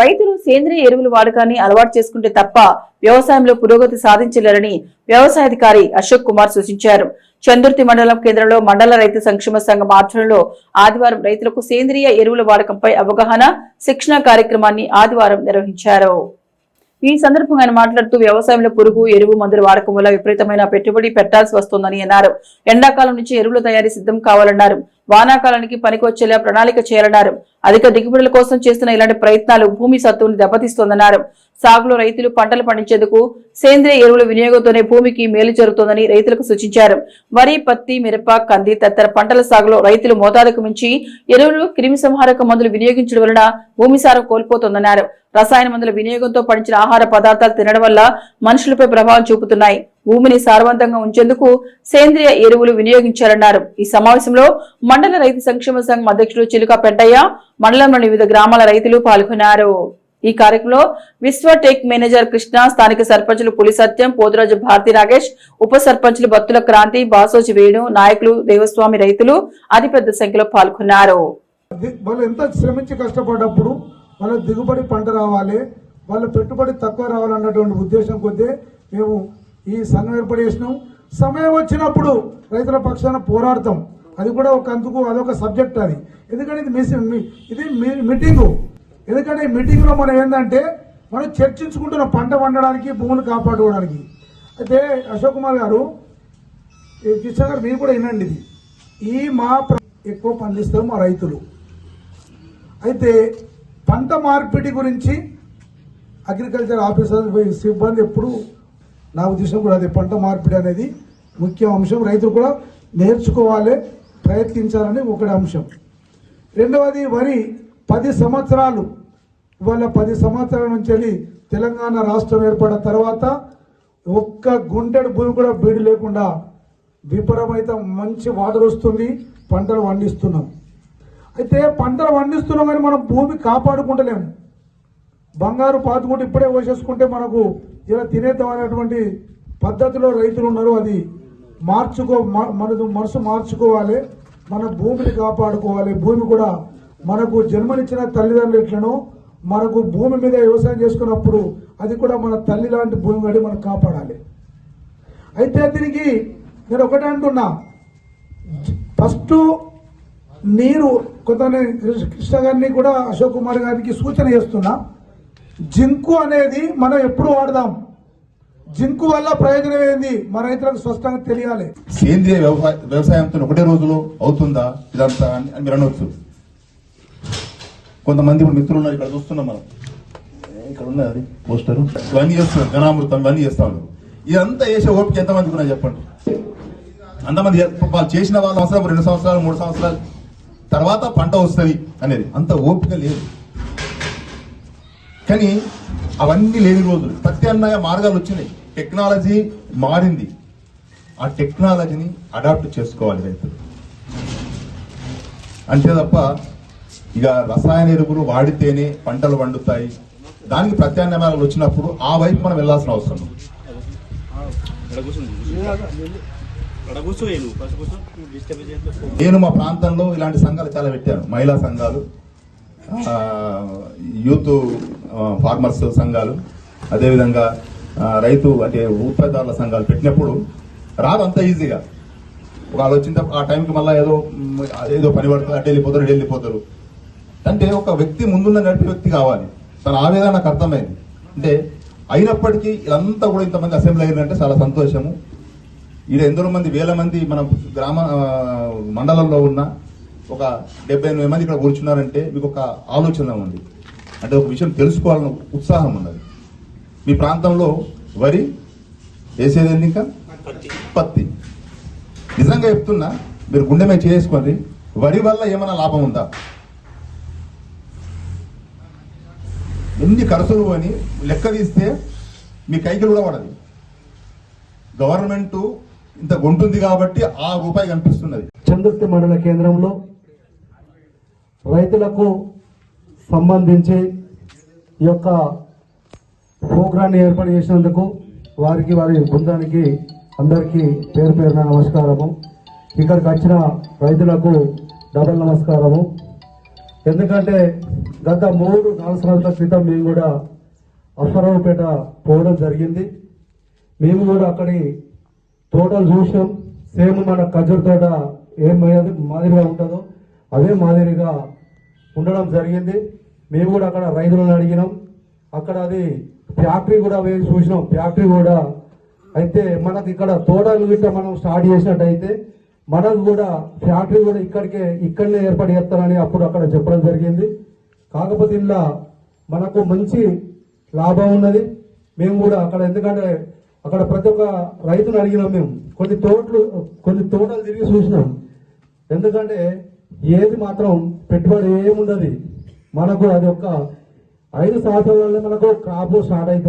రైతులు సేంద్రియ ఎరువుల వాడకాన్ని అలవాటు చేసుకుంటే తప్ప వ్యవసాయంలో పురోగతి సాధించలేరని వ్యవసాయాధికారి అశోక్ కుమార్ సూచించారు. చందుర్తి మండలం కేంద్రంలో మండల రైతు సంక్షేమ సంఘం ఆధ్వర్యంలో ఆదివారం రైతులకు సేంద్రియ ఎరువుల వాడకంపై అవగాహన శిక్షణ కార్యక్రమాన్ని ఆదివారం నిర్వహించారు. ఈ సందర్భంగా ఆయన మాట్లాడుతూ వ్యవసాయంలో పురుగు ఎరువు మందుల వాడకం వల్ల విపరీతమైన పెట్టుబడి పెట్టాల్సి వస్తోందని అన్నారు. ఎండాకాలం నుంచి ఎరువుల తయారీ సిద్ధం కావాలన్నారు. వానాకాలానికి పనికొచ్చేలా ప్రణాళిక చేయాలన్నారు. అధిక దిగుబడుల కోసం చేస్తున్న ఇలాంటి ప్రయత్నాలు భూమి సత్తువుని దెబ్బతీస్తోందన్నారు. సాగులో రైతులు పంటలు పండించేందుకు సేంద్రియ ఎరువుల వినియోగంతోనే భూమికి మేలు జరుగుతోందని రైతులకు సూచించారు. వరి పత్తి మిరప కంది తదితర పంటల సాగులో రైతులు మోతాదుకు మించి ఎరువులు క్రిమిసంహారక మందులు వినియోగించడం వలన భూమి సారం కోల్పోతోందన్నారు. రసాయన మందుల వినియోగంతో పండించిన ఆహార పదార్థాలు తినడం వల్ల మనుషులపై ప్రభావం చూపుతున్నాయి. భూమిని సారవంతంగా ఉంచేందుకు సేంద్రియ ఎరువులు వినియోగించారన్నారు. ఈ సమావేశంలో మండల రైతు సంక్షేమ సంఘం అధ్యక్షుడు చిలుక పెంటయ్య మండలంలోని వివిధ గ్రామాల రైతులు పాల్గొన్నారు. ఈ కార్యక్రమంలో విశ్వ టెక్ మేనేజర్ కృష్ణ స్థానిక సర్పంచులు పులి సత్యం పోతురాజు భారతి నాగేష్ ఉప సర్పంచులు బత్తుల క్రాంతి బాసోజి వేణు నాయకులు దేవస్వామి రైతులు అతిపెద్ద సంఖ్యలో పాల్గొన్నారు. వాళ్ళు ఎంత శ్రమించి కష్టపడ్డప్పుడు వాళ్ళ దిగుబడి పంట రావాలి వాళ్ళ పెట్టుబడి తక్కువ రావాలన్నటువంటి ఉద్దేశం కొద్దీ మేము ఈ సంఘం ఏర్పాటు చేసినాం. సమయం వచ్చినప్పుడు రైతుల పక్షాన పోరాడతాం. అది కూడా ఒక అందుకు అదొక సబ్జెక్ట్ అది. ఎందుకంటే ఇది మిస్ మీ- ఇది మీ- మీటింగు. ఎందుకంటే ఈ మీటింగ్లో మనం ఏంటంటే మనం చర్చించుకుంటున్నాం పంట వండడానికి భూములు కాపాడుకోవడానికి. అయితే అశోక్ కుమార్ గారు కిషన్ గారు మీరు కూడా వినండి ఇది. ఈ మా ప్ర- ఎక్కువ పండిస్తారు మా రైతులు. అయితే పంట మార్పిడి గురించి అగ్రికల్చర్ ఆఫీసర్ సిబ్బంది ఎప్పుడు నా ఉద్దేశం కూడా అదే పంట మార్పిడి అనేది ముఖ్య అంశం. రైతులు కూడా నేర్చుకోవాలి ప్రయత్నించాలని ఒకటి అంశం. రెండవది వరి పది సంవత్సరాలు ఇవాళ పది సంవత్సరాల నుంచి వెళ్ళి తెలంగాణ రాష్ట్రం ఏర్పడిన తర్వాత ఒక్క గుంటెడు భూమి కూడా బీడు లేకుండా విపరీత మంచి వాటర్ వస్తుంది పంటలు పండిస్తున్నాం. అయితే పంటలు పండిస్తున్నాం కానీ మనం భూమి కాపాడుకుంటలేము బంగారు పాతుకుంటే ఇప్పుడే పోసేసుకుంటే మనకు ఇలా తినేద్దాం అనేటువంటి పద్ధతిలో రైతులు ఉన్నారు. అది మార్చుకో మన మనసు మార్చుకోవాలి. మన భూమిని కాపాడుకోవాలి. భూమి కూడా మనకు జన్మనిచ్చిన తల్లిదండ్రులు ఎట్లనో మనకు భూమి మీద వ్యవసాయం చేసుకున్నప్పుడు అది కూడా మన తల్లి లాంటి భూమి గడి మనం కాపాడాలి. అయితే దీనికి నేను ఒకటే అంటున్నా. ఫస్ట్ నీరు కొంత నేను కృష్ణ గారిని కూడా అశోక్ కుమార్ గారికి సూచన చేస్తున్నా. జింకు అనేది మనం ఎప్పుడు వాడదాం? జింకు వల్ల ప్రయోజనం ఏంది? మన రైతులకు స్పష్టంగా తెలియాలి. సేంద్రియ వ్యవసాయ వ్యవసాయంతో ఒకటే రోజులో అవుతుందా? ఇదంతా అని అని మీరు అనవచ్చు కొంతమంది ఇప్పుడు మిత్రులు ఉన్నారు ఇక్కడ చూస్తున్నాం మనం. ఇక్కడ ఉన్నది అది? పోస్టర్? ఇవన్నీ చేస్తున్నారు ఘనామృతం ఇవన్నీ చేస్తా ఉన్నారు ఇదంతా చేసే ఓపిక ఎంతమందికి ఉన్నా చెప్పండి? అంతమంది వాళ్ళు చేసిన వాళ్ళ అవసరం రెండు సంవత్సరాలు మూడు సంవత్సరాలు. తర్వాత పంట వస్తుంది అనేది. అంత ఓపిక లేదు. కానీ అవన్నీ లేని రోజులు. ప్రత్యామ్నాయ మార్గాలు వచ్చినాయి. టెక్నాలజీ మారింది. ఆ టెక్నాలజీని అడాప్ట్ చేసుకోవాలి రైతులు అంతే తప్ప ఇక రసాయన ఎరువులు వాడితేనే పంటలు పండుతాయి. దానికి ప్రత్యామ్నాయ మార్గాలు వచ్చినప్పుడు ఆ వైపు మనం వెళ్ళాల్సిన అవసరం నేను మా ప్రాంతంలో ఇలాంటి సంఘాలు చాలా పెట్టాను. మహిళా సంఘాలు. యూత్ ఫార్మర్స్ సంఘాలు అదేవిధంగా రైతు అంటే ఉత్పత్తిదారుల సంఘాలు పెట్టినప్పుడు రాదు అంత ఈజీగా. వాళ్ళు వచ్చిన ఆ టైంకి మళ్ళీ ఏదో ఏదో పని పడుతుంది అటు వెళ్ళిపోతారు ఇటు వెళ్ళిపోతారు. అంటే ఒక వ్యక్తి ముందున్న నడిపే వ్యక్తి కావాలి. తన ఆవేదన నాకు అర్థమైంది. అంటే అయినప్పటికీ ఇదంతా కూడా ఇంతమంది అసెంబ్లీ అయిందంటే చాలా సంతోషము. ఈడ ఎందరో మంది వేల మంది మన గ్రామ మండలంలో ఉన్న ఒక డెబ్బై ఎనిమిది మంది ఇక్కడ కూర్చున్నారంటే మీకు ఒక ఆలోచన ఉంది. అంటే ఒక విషయం తెలుసుకోవాలన్న ఉత్సాహం ఉన్నది. మీ ప్రాంతంలో వరి వేసేది ఏంది ఇంకా? పత్తి. నిజంగా చెప్తున్నా మీరు గుండె మీద చేసుకోండి వరి వల్ల ఏమైనా లాభం ఉందా? ఎన్ని ఖర్చులు అని లెక్క తీస్తే మీ కైకి కూడా పడదు. గవర్నమెంట్ ఇంత ఉంటుంది కాబట్టి ఆ రూపాయి కనిపిస్తున్నది. చందుర్తి మండల కేంద్రంలో రైతులకు సంబంధించి ఈ యొక్క ప్రోగ్రాన్ని ఏర్పాటు చేసినందుకు వారికి వారి బృందానికి అందరికీ పేరు పేరున నమస్కారము. ఇక్కడికి వచ్చిన రైతులకు డబల్ నమస్కారము. ఎందుకంటే గత మూడు నాలుగు సంవత్సరాల క్రితం మేము కూడా అశ్వరావుపేట పోవడం జరిగింది. మేము కూడా అక్కడి తోటలు చూసాం. సేమ్ మన ఖజూర్ తోట ఏ మాదిరిగా ఉంటుందో అదే మాదిరిగా ఉండడం జరిగింది. మేము కూడా అక్కడ రైతులను అడిగినాం. అక్కడ అది ఫ్యాక్టరీ కూడా వేసి చూసినాం. ఫ్యాక్టరీ కూడా అయితే మనకి ఇక్కడ తోటలు గిట్ట మనం స్టార్ట్ చేసినట్టయితే మనకు కూడా ఫ్యాక్టరీ కూడా ఇక్కడికే ఇక్కడనే ఏర్పాటు చేస్తారని అప్పుడు అక్కడ చెప్పడం జరిగింది. కాకపోతే ఇలా మనకు మంచి లాభం ఉన్నది. మేము కూడా అక్కడ ఎందుకంటే అక్కడ ప్రతి ఒక్క రైతును అడిగినాం మేము. కొన్ని తోటలు కొన్ని తోటలు తిరిగి చూసినాం. ఎందుకంటే ఏది మాత్రం పెట్టుబడి ఏముండదు. మనకు అది ఒక ఐదు సంవత్సరాలలో మనకు క్రాప్ స్టార్ట్ అవుతుంది.